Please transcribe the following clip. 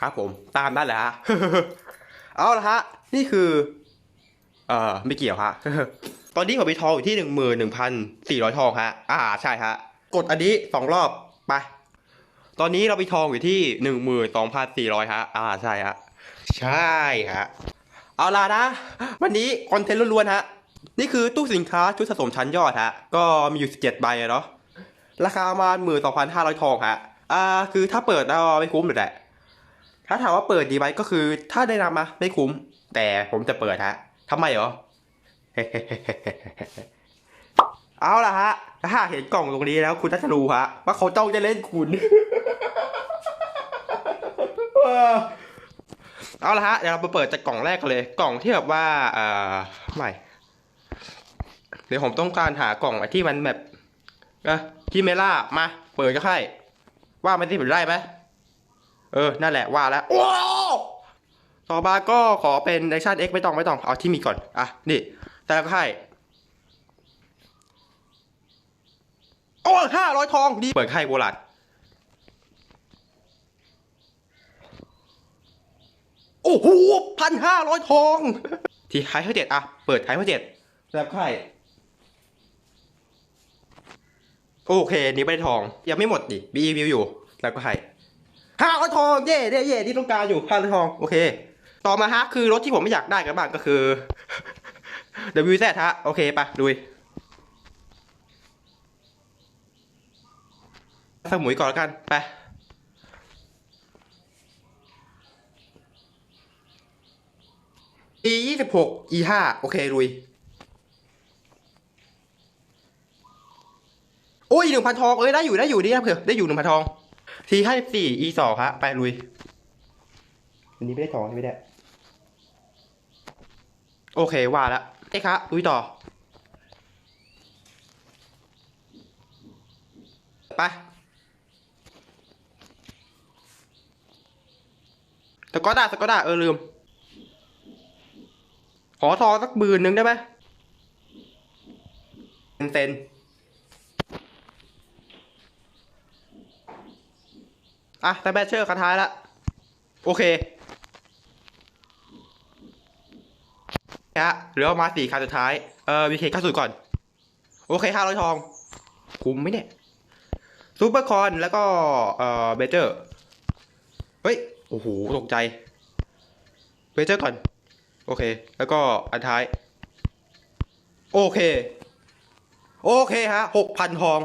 ครับผมตามได้แหละฮะเอาละฮะ นี่คือ เอ่อไม่เกี่ยวฮะตอนนี้ผมมีทองอยู่ที่หนึ่งหมื่นหนึ่งพันสี่ร้อยทองฮะ อ่าใช่ฮะ กดอันนี้สองรอบไป ตอนนี้เรามีทองอยู่ที่หนึ่งหมื่นสองพันสี่ร้อยฮะ อ่าใช่ฮะ ใช่ฮะ เอาล่ะนะ วันนี้คอนเทนต์ล้วนๆฮะ นี่คือตู้สินค้าชุดสะสมชั้นยอดฮะ ก็มีอยู่สิบเจ็ดใบเนาะ ราคาประมาณหมื่นสองพันห้าร้อยทองฮะ อ่า คือถ้าเปิดแล้วไม่คุ้มหรือแหละ ถ้าถามว่าเปิดดีไหมก็คือ ถ้าได้นำมาไม่คุ้ม แต่ผมจะเปิดฮะทำไมเหรอ เอาล่ะฮะ ถ้าเห็นกล่องตรงนี้แล้วคุณน่าจะรู้ฮะ ว่าเขาจ้องจะเล่นคุณ เอาละฮะ เดี๋ยวเราไปเปิดจากกล่องแรกกันเลย กล่องที่แบบว่าเอ่อไม่เดี๋ยวผมต้องการหากล่องไอ้ที่มันแบบอะที่เมล่ามา เปิดก็ใช่ว่ามันที่ผมได้ไหม เออ นั่นแหละว่าแล้วต่อมาก็ขอเป็น Action X ไม่ต้องไม่ต้อง เอาที่มีก่อน อะ นี่ แต่ก็ให้โอ้ห้าร้อยทองดีเปิดไข่โบราณโอ้โหพันห้าร้อยทอง ที่ไฮเท่าเจ็ดอะ เปิดไฮเท่าเจ็ดแล้วไข่โอเค นี่ไม่ได้ทอง ยังไม่หมดดิบีวิวอยู่ แล้วก็ไข่ ห้าร้อยทองเย่เย่เย่ที่ต้องการอยู่ห้าร้อยทองโอเค ต่อมาฮะคือรถที่ผมไม่อยากได้กันบ้างก็คือ WZ ฮะโอเคไปดูยสมุยก่อนแล้วกันไป e ยี่สิบหก e ห้าโอเคลุย โอ้ยหนึ่งพันทอง เอ้ยได้อยู่ได้อยู่ดีนะเผื่อได้อยู่หนึ่งพันทอง ทีห้าสิบสี่ e สองฮะไปลุยอันนี้ไม่ได้ทองไม่ได้โอเคว่าแล้วเอ้ครับลุยต่อ ไปสกอตดาสกอตดาเออลืม ขอทองสักหมื่นหนึ่งได้ไหมเซนเซน อะแต่แบชเชอร์คาท้ายละ โอเคฮะเหลือมาสี่คันสุดท้าย เออวีเคข้าสุดก่อน โอเคห้าร้อยทอง คุ้มไหมเนี่ยซูเปอร์คอนแล้วก็ เออเบเจอร์ เฮ้ย โอ้โห ตกใจ เบเจอร์ก่อน โอเค แล้วก็อันท้าย โอเค โอเคฮะหกพันทอง